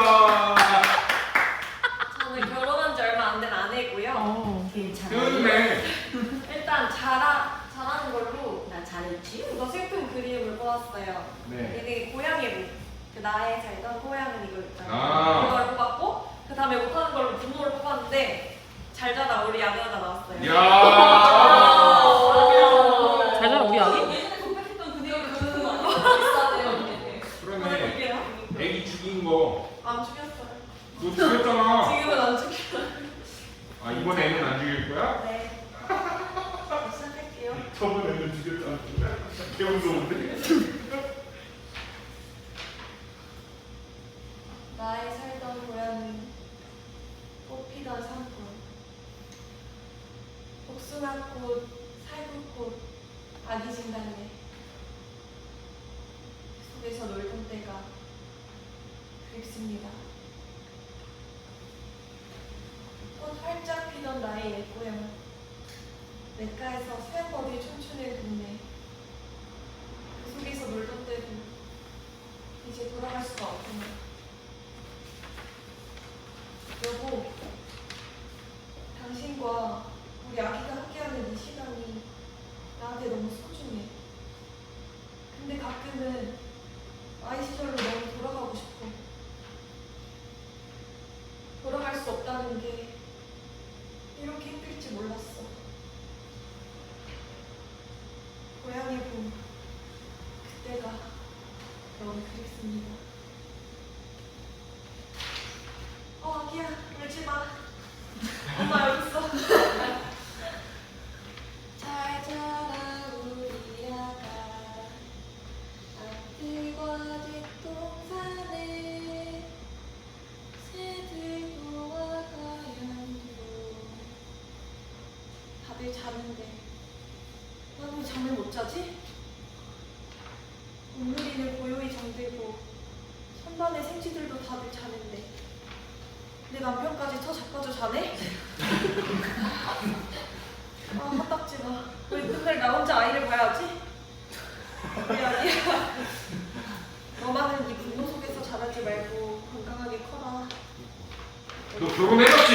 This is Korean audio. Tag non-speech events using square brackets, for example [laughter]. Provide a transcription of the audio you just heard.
축하. 저는 결혼한 지 얼마 안 된 아내고요. 어. 그렇네. [laughs] 일단 잘하, 잘하는 걸로 나 잘했지? 이거 슬픈 그림을 뽑았어요. 네. 이게 고양이 목. 그 나의 살던 고양은 이거 있잖아요. 아. 그걸 뽑았고 그 다음에 못하는 걸로 부모를 뽑았는데 잘 자라 우리 아내가 나왔어요. 이야. 애기 죽인 거. 안 죽였어요. 너 죽였잖아. 지금은 안 죽였어요. 아 이번 애는 안 죽일 거야? 네. 시작할게요. 저번 애는 죽였잖아. 개무서운데? 나의 살던 고향은 꽃피던 산골 복숭아꽃, 살구꽃, 아기 진달래 그 속에서 놀던 때가 그립습니다. 꽃 활짝 피던 나의 옛 고향 냇가에서 새우버디 춤추는 동네. 그 속에서 놀던 때도 이제 돌아갈 수가 없구나 여보, 당신과 우리 아기가 함께하는 이 시간이 나한테 너무 소중해. 근데 가끔은 아이 시절로 너무 돌아가고 싶어. 돌아갈 수 없다는 게 이렇게 힘들지 몰랐어. 고향의 봄, 그때가 너무 그립습니다. 다들 자는데 난왜 잠을 못 자지? 온누리는 고요히 잠들고 선반의 생쥐들도 다들 자는데 내 남편까지 저 자빠져 자네? [laughs] 아 화딱지가 왜 맨날 나 혼자 아이를 봐야지? 우리 아기야 너만은 이 분노 속에서 자라지 말고 건강하게 커라 너 결혼해봤지?